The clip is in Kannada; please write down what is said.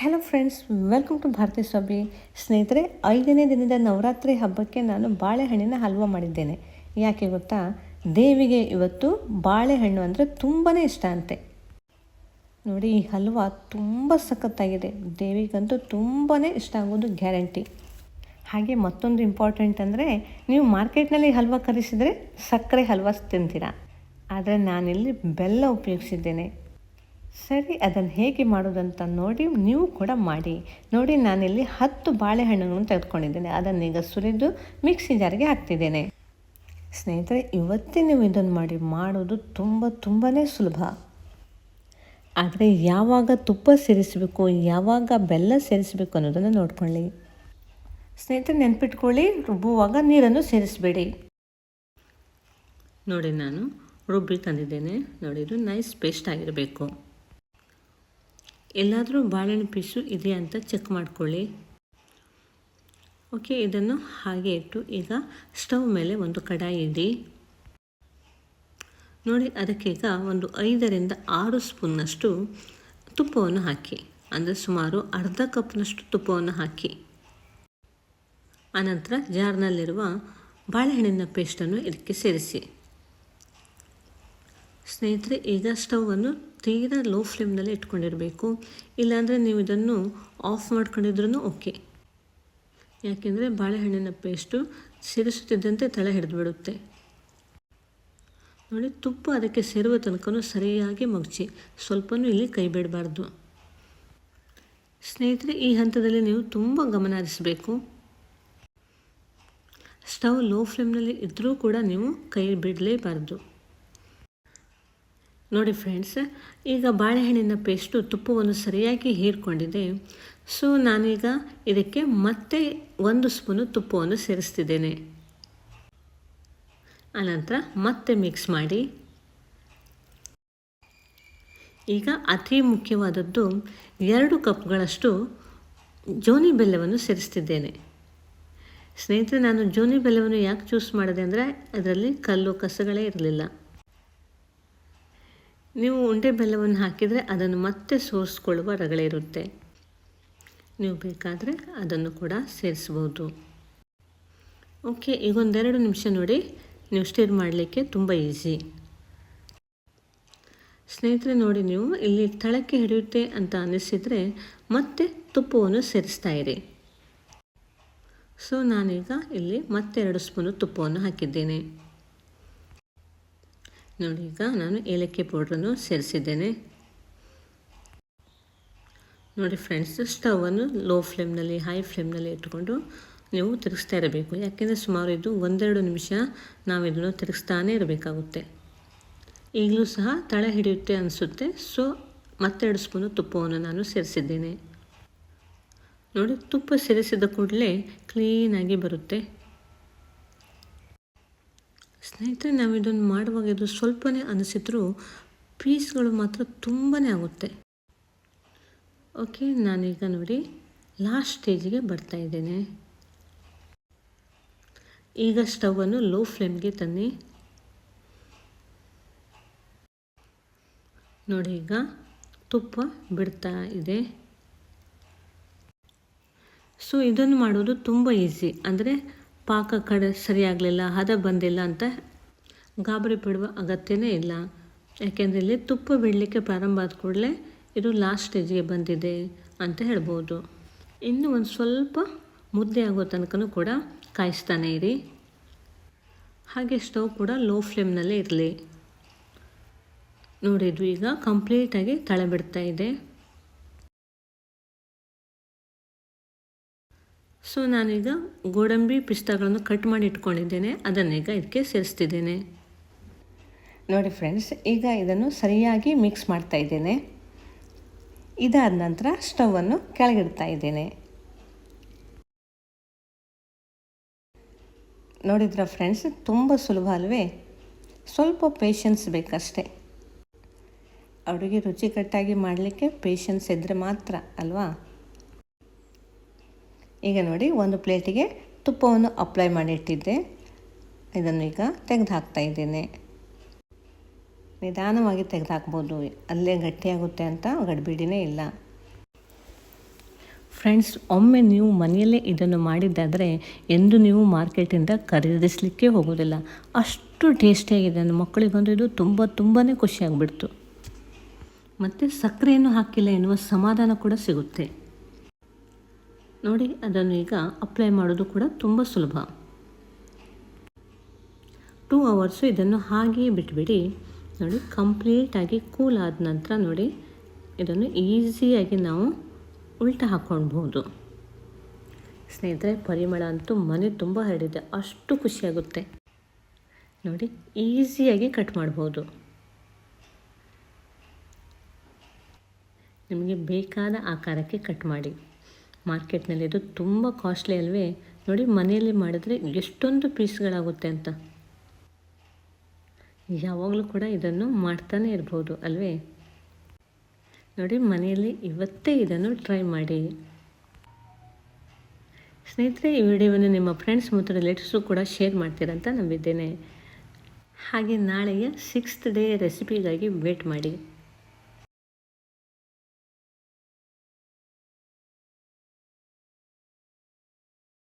Hello friends welcome to Bharathi Swamy ಸ್ನೇಹಿತರೆ ಐದನೇ ದಿನದ ನವರಾತ್ರಿ ಹಬ್ಬಕ್ಕೆ ನಾನು ಬಾಳೆಹಣ್ಣಿನ ಹಲ್ವ ಮಾಡಿದ್ದೇನೆ. ಯಾಕೆ ಗೊತ್ತಾ? ದೇವಿಗೆ ಇವತ್ತು ಬಾಳೆಹಣ್ಣು ಅಂದರೆ ತುಂಬಾ ಇಷ್ಟ ಅಂತೆ. ನೋಡಿ, ಈ ಹಲ್ವ ತುಂಬ ಸಖತ್ತಾಗಿದೆ. ದೇವಿಗಂತೂ ತುಂಬಾ ಇಷ್ಟ ಆಗೋದು ಗ್ಯಾರಂಟಿ. ಹಾಗೆ ಮತ್ತೊಂದು ಇಂಪಾರ್ಟೆಂಟ್ ಅಂದರೆ, ನೀವು ಮಾರ್ಕೆಟ್ನಲ್ಲಿ ಹಲ್ವ ಕರೆಸಿದರೆ ಸಕ್ಕರೆ ಹಲ್ವ ತಿಂತೀರಾ. ಆದರೆ ನಾನಿಲ್ಲಿ ಬೆಲ್ಲ ಉಪಯೋಗಿಸಿದ್ದೇನೆ. ಸರಿ, ಅದನ್ನು ಹೇಗೆ ಮಾಡೋದಂತ ನೋಡಿ ನೀವು ಕೂಡ ಮಾಡಿ. ನೋಡಿ, ನಾನಿಲ್ಲಿ ಹತ್ತು ಬಾಳೆಹಣ್ಣುಗಳನ್ನು ತೆಗೆದುಕೊಂಡಿದ್ದೇನೆ. ಅದನ್ನೀಗ ಸುರಿದು ಮಿಕ್ಸಿ ಜಾರಿಗೆ ಹಾಕ್ತಿದ್ದೇನೆ. ಸ್ನೇಹಿತರೆ, ಇವತ್ತೇ ನೀವು ಇದನ್ನು ಮಾಡಿ ಮಾಡೋದು ತುಂಬ ತುಂಬಾ ಸುಲಭ. ಆದರೆ ಯಾವಾಗ ತುಪ್ಪ ಸೇರಿಸಬೇಕು, ಯಾವಾಗ ಬೆಲ್ಲ ಸೇರಿಸಬೇಕು ಅನ್ನೋದನ್ನು ನೋಡ್ಕೊಳ್ಳಿ. ಸ್ನೇಹಿತರೆ, ನೆನ್ಪಿಟ್ಕೊಳ್ಳಿ, ರುಬ್ಬುವಾಗ ನೀರನ್ನು ಸೇರಿಸಬೇಡಿ. ನೋಡಿ, ನಾನು ರುಬ್ಬಿ ತಂದಿದ್ದೇನೆ. ನೋಡಿ, ಇದು ನೈಸ್ ಪೇಸ್ಟ್ ಆಗಿರಬೇಕು. ಎಲ್ಲಾದರೂ ಬಾಳೆಹಣ್ಣು ಪೀಸು ಇದೆ ಅಂತ ಚೆಕ್ ಮಾಡಿಕೊಳ್ಳಿ. ಓಕೆ ಇದನ್ನು ಹಾಗೆ ಇಟ್ಟು ಈಗ ಸ್ಟವ್ ಮೇಲೆ ಒಂದು ಕಡಾಯಿ ಇಡಿ. ನೋಡಿ ಅದಕ್ಕೀಗ ಒಂದು ಐದರಿಂದ ಆರು ಸ್ಪೂನ್ನಷ್ಟು ತುಪ್ಪವನ್ನು ಹಾಕಿ. ಅಂದರೆ ಸುಮಾರು ಅರ್ಧ ಕಪ್ನಷ್ಟು ತುಪ್ಪವನ್ನು ಹಾಕಿ. ಆನಂತರ ಜಾರ್ನಲ್ಲಿರುವ ಬಾಳೆಹಣ್ಣಿನ ಪೇಸ್ಟನ್ನು ಇದಕ್ಕೆ ಸೇರಿಸಿ. ಸ್ನೇಹಿತರೆ, ಈಗ ಸ್ಟವನ್ನು ತೀರಾ ಲೋ ಫ್ಲೇಮ್ನಲ್ಲಿ ಇಟ್ಕೊಂಡಿರಬೇಕು. ಇಲ್ಲಾಂದರೆ ನೀವು ಇದನ್ನು ಆಫ್ ಮಾಡ್ಕೊಂಡಿದ್ರೂ ಓಕೆ. ಯಾಕೆಂದರೆ ಬಾಳೆಹಣ್ಣಿನ ಪೇಸ್ಟು ಸೇರಿಸುತ್ತಿದ್ದಂತೆ ತಲೆ ಹಿಡಿದು ಬಿಡುತ್ತೆ ನೋಡಿ, ತುಪ್ಪ ಅದಕ್ಕೆ ಸೇರುವ ತನಕ ಸರಿಯಾಗಿ ಮಗಚಿ. ಸ್ವಲ್ಪನೂ ಇಲ್ಲಿ ಕೈ ಬಿಡಬಾರ್ದು. ಸ್ನೇಹಿತರೆ, ಈ ಹಂತದಲ್ಲಿ ನೀವು ತುಂಬ ಗಮನ ಹರಿಸಬೇಕು. ಸ್ಟವ್ ಲೋ ಫ್ಲೇಮ್ನಲ್ಲಿ ಇದ್ದರೂ ಕೂಡ ನೀವು ಕೈ ಬಿಡಲೇಬಾರ್ದು. ನೋಡಿ ಫ್ರೆಂಡ್ಸ್ ಈಗ ಬಾಳೆಹಣ್ಣಿನ ಪೇಸ್ಟು ತುಪ್ಪವನ್ನು ಸರಿಯಾಗಿ ಹೀರ್ಕೊಂಡಿದೆ. ಸೊ ನಾನೀಗ ಇದಕ್ಕೆ ಮತ್ತೆ ಒಂದು ಸ್ಪೂನು ತುಪ್ಪವನ್ನು ಸೇರಿಸ್ತಿದ್ದೇನೆ. ಆನಂತರ ಮತ್ತೆ ಮಿಕ್ಸ್ ಮಾಡಿ. ಈಗ ಅತಿ ಮುಖ್ಯವಾದದ್ದು ಎರಡು ಕಪ್ಗಳಷ್ಟು ಜೋನಿ ಬೆಲ್ಲವನ್ನು ಸೇರಿಸ್ತಿದ್ದೇನೆ. ಸ್ನೇಹಿತರೆ, ನಾನು ಜೋನಿ ಬೆಲ್ಲವನ್ನು ಯಾಕೆ ಚೂಸ್ ಮಾಡಿದೆ ಅಂದರೆ, ಅದರಲ್ಲಿ ಕಲ್ಲು ಕಸಗಳೇ ಇರಲಿಲ್ಲ. ನೀವು ಉಂಡೆ ಬೆಲ್ಲವನ್ನು ಹಾಕಿದರೆ ಅದನ್ನು ಮತ್ತೆ ಸೋರಿಸ್ಕೊಳ್ಳುವ ರಗಳೆ ಇರುತ್ತೆ. ನೀವು ಬೇಕಾದರೆ ಅದನ್ನು ಕೂಡ ಸೇರಿಸ್ಬೋದು. ಓಕೆ, ಈಗ ಒಂದೆರಡು ನಿಮಿಷ ನೋಡಿ. ನೀವು ಸ್ಟಿರ್ ಮಾಡಲಿಕ್ಕೆ ತುಂಬ ಈಸಿ. ಸ್ನೇಹಿತರೆ ನೋಡಿ ನೀವು, ಇಲ್ಲಿ ತಳಕ್ಕೆ ಹಿಡಿಯುತ್ತೆ ಅಂತ ಅನ್ನಿಸಿದರೆ ಮತ್ತೆ ತುಪ್ಪವನ್ನು ಸೇರಿಸ್ತಾ ಇರಿ. ಸೊ, ನಾನೀಗ ಇಲ್ಲಿ ಮತ್ತೆರಡು ಸ್ಪೂನು ತುಪ್ಪವನ್ನು ಹಾಕಿದ್ದೇನೆ. ನೋಡಿ ಈಗ ನಾನು ಏಲಕ್ಕಿ ಪೌಡ್ರನ್ನು ಸೇರಿಸಿದ್ದೇನೆ. ನೋಡಿ ಫ್ರೆಂಡ್ಸ್ ಸ್ಟವನ್ನು ಲೋ ಫ್ಲೇಮ್ನಲ್ಲಿ ಹೈ ಫ್ಲೇಮ್ನಲ್ಲಿ ಇಟ್ಟುಕೊಂಡು ನೀವು ತಿರುಗಿಸ್ತಾ ಇರಬೇಕು. ಯಾಕೆಂದರೆ ಸುಮಾರು ಇದು ಒಂದೆರಡು ನಿಮಿಷ ನಾವು ಇದನ್ನು ತಿರುಗಿಸ್ತಾನೇ ಇರಬೇಕಾಗುತ್ತೆ. ಈಗಲೂ ಸಹ ತಳೆ ಹಿಡಿಯುತ್ತೆ ಅನಿಸುತ್ತೆ. ಸೊ ಮತ್ತೆರಡು ಸ್ಪೂನು ತುಪ್ಪವನ್ನು ನಾನು ಸೇರಿಸಿದ್ದೇನೆ. ನೋಡಿ, ತುಪ್ಪ ಸೇರಿಸಿದ ಕೂಡಲೇ ಕ್ಲೀನಾಗಿ ಬರುತ್ತೆ. ಸ್ನೇಹಿತರೆ, ನಾವು ಇದನ್ನು ಮಾಡುವಾಗ ಇದು ಸ್ವಲ್ಪನೇ ಅನಿಸಿದ್ರೂ ಪೀಸ್ಗಳು ಮಾತ್ರ ತುಂಬಾ ಆಗುತ್ತೆ. ಓಕೆ, ನಾನೀಗ ನೋಡಿ ಲಾಸ್ಟ್ ಸ್ಟೇಜಿಗೆ ಬರ್ತಾ ಇದ್ದೇನೆ. ಈಗ ಸ್ಟವನ್ನು ಲೋ ಫ್ಲೇಮ್ಗೆ ತನ್ನಿ. ನೋಡಿ, ಈಗ ತುಪ್ಪ ಬಿಡ್ತಾ ಇದೆ. ಸೊ ಇದನ್ನು ಮಾಡೋದು ತುಂಬ ಈಸಿ ಅಂದರೆ ಪಾಕ ಕಡೆ ಸರಿಯಾಗಲಿಲ್ಲ, ಹದ ಬಂದಿಲ್ಲ ಅಂತ ಗಾಬರಿ ಪಡುವ ಅಗತ್ಯನೇ ಇಲ್ಲ. ಯಾಕೆಂದರೆ ಇಲ್ಲಿ ತುಪ್ಪ ಬಿಡಲಿಕ್ಕೆ ಪ್ರಾರಂಭ ಆದ ಕೂಡಲೇ ಇದು ಲಾಸ್ಟ್ ಸ್ಟೇಜ್ಗೆ ಬಂದಿದೆ ಅಂತ ಹೇಳ್ಬೋದು. ಇನ್ನೂ ಒಂದು ಸ್ವಲ್ಪ ಮುದ್ದೆ ಆಗೋ ತನಕನೂ ಕೂಡ ಕಾಯಿಸ್ತಾನೆ ಇರಿ. ಹಾಗೆ ಸ್ಟವ್ ಕೂಡ ಲೋ ಫ್ಲೇಮ್ನಲ್ಲೇ ಇರಲಿ. ನೋಡಿದ್ವಿ ಈಗ ಕಂಪ್ಲೀಟಾಗಿ ತಳೆ ಬಿಡ್ತಾ ಇದೆ. ಸೊ ನಾನೀಗ ಗೋಡಂಬಿ ಪಿಸ್ತಾಗಳನ್ನು ಕಟ್ ಮಾಡಿ ಇಟ್ಕೊಂಡಿದ್ದೇನೆ. ಅದನ್ನೀಗ ಇದಕ್ಕೆ ಸೇರಿಸ್ತಿದ್ದೇನೆ. ನೋಡಿ ಫ್ರೆಂಡ್ಸ್ ಈಗ ಇದನ್ನು ಸರಿಯಾಗಿ ಮಿಕ್ಸ್ ಮಾಡ್ತಾ ಇದ್ದೇನೆ. ಇದಾದ ನಂತರ ಸ್ಟವನ್ನು ಕೆಳಗಿಡ್ತಾ ಇದ್ದೇನೆ. ನೋಡಿದ್ರ ಫ್ರೆಂಡ್ಸ್ ತುಂಬ ಸುಲಭ ಅಲ್ವೇ? ಸ್ವಲ್ಪ ಪೇಷನ್ಸ್ ಬೇಕಷ್ಟೇ. ಅಡುಗೆ ರುಚಿಕಟ್ಟಾಗಿ ಮಾಡಲಿಕ್ಕೆ ಪೇಷನ್ಸ್ ಇದ್ದರೆ ಮಾತ್ರ ಅಲ್ವಾ? ಈಗ ನೋಡಿ ಒಂದು ಪ್ಲೇಟಿಗೆ ತುಪ್ಪವನ್ನು ಅಪ್ಲೈ ಮಾಡಿಟ್ಟಿದ್ದೆ. ಇದನ್ನು ಈಗ ತೆಗೆದು ಹಾಕ್ತಾ ಇದ್ದೇನೆ. ನಿಧಾನವಾಗಿ ತೆಗೆದು ಹಾಕ್ಬೋದು ಅಲ್ಲೇ ಗಟ್ಟಿಯಾಗುತ್ತೆ ಅಂತ ಗಡಿಬಿಡಿನೇ ಇಲ್ಲ. ಫ್ರೆಂಡ್ಸ್ ಒಮ್ಮೆ ನೀವು ಮನೆಯಲ್ಲೇ ಇದನ್ನು ಮಾಡಿದ್ದಾದರೆ ಎಂದು ನೀವು ಮಾರ್ಕೆಟಿಂದ ಖರೀದಿಸಲಿಕ್ಕೆ ಹೋಗೋದಿಲ್ಲ ಅಷ್ಟು ಟೇಸ್ಟಿಯಾಗಿದೆ ನನ್ನ ಮಕ್ಕಳಿಗೊಂದು ಇದು ತುಂಬ ತುಂಬಾ ಖುಷಿಯಾಗಿಬಿಡ್ತು ಮತ್ತು ಸಕ್ಕರೆಯನ್ನು ಹಾಕಿಲ್ಲ ಎನ್ನುವ ಸಮಾಧಾನ ಕೂಡ ಸಿಗುತ್ತೆ. ನೋಡಿ, ಅದನ್ನು ಈಗ ಅಪ್ಲೈ ಮಾಡೋದು ಕೂಡ ತುಂಬ ಸುಲಭ. ಟೂ ಅವರ್ಸು ಇದನ್ನು ಹಾಗೆಯೇ ಬಿಟ್ಬಿಡಿ. ನೋಡಿ ಕಂಪ್ಲೀಟಾಗಿ ಕೂಲ್ ಆದ ನಂತರ ನೋಡಿ, ಇದನ್ನು ಈಸಿಯಾಗಿ ನಾವು ಉಲ್ಟ ಹಾಕ್ಕೊಳ್ಬೋದು ಸ್ನೇಹಿತರೆ, ಪರಿಮಳ ಅಂತೂ ಮನೆ ತುಂಬ ಹರಡಿದೆ. ಅಷ್ಟು ಖುಷಿಯಾಗುತ್ತೆ ನೋಡಿ ಈಸಿಯಾಗಿ ಕಟ್ ಮಾಡ್ಬೋದು ನಿಮಗೆ ಬೇಕಾದ ಆಕಾರಕ್ಕೆ ಕಟ್ ಮಾಡಿ. ಮಾರ್ಕೆಟ್ನಲ್ಲಿ ಇದು ತುಂಬ ಕಾಸ್ಟ್ಲಿ ಅಲ್ವೇ? ನೋಡಿ ಮನೆಯಲ್ಲಿ ಮಾಡಿದ್ರೆ ಎಷ್ಟೊಂದು ಪೀಸ್ಗಳಾಗುತ್ತೆ ಅಂತ. ಯಾವಾಗಲೂ ಕೂಡ ಇದನ್ನು ಮಾಡ್ತಾನೆ ಇರ್ಬೋದು ಅಲ್ವೇ? ನೋಡಿ ಮನೆಯಲ್ಲಿ ಇವತ್ತೇ ಇದನ್ನು ಟ್ರೈ ಮಾಡಿ. ಸ್ನೇಹಿತರೆ, ಈ ವಿಡಿಯೋವನ್ನು ನಿಮ್ಮ ಫ್ರೆಂಡ್ಸ್ ಮತ್ತು ರಿಲೇಟಿವ್ಸು ಕೂಡ ಶೇರ್ ಮಾಡ್ತೀರಂತ ನಂಬಿದ್ದೇನೆ. ಹಾಗೆ ನಾಳೆಯ ಸಿಕ್ಸ್ತ್ ಡೇ ರೆಸಿಪಿಗಾಗಿ ವೇಟ್ ಮಾಡಿ.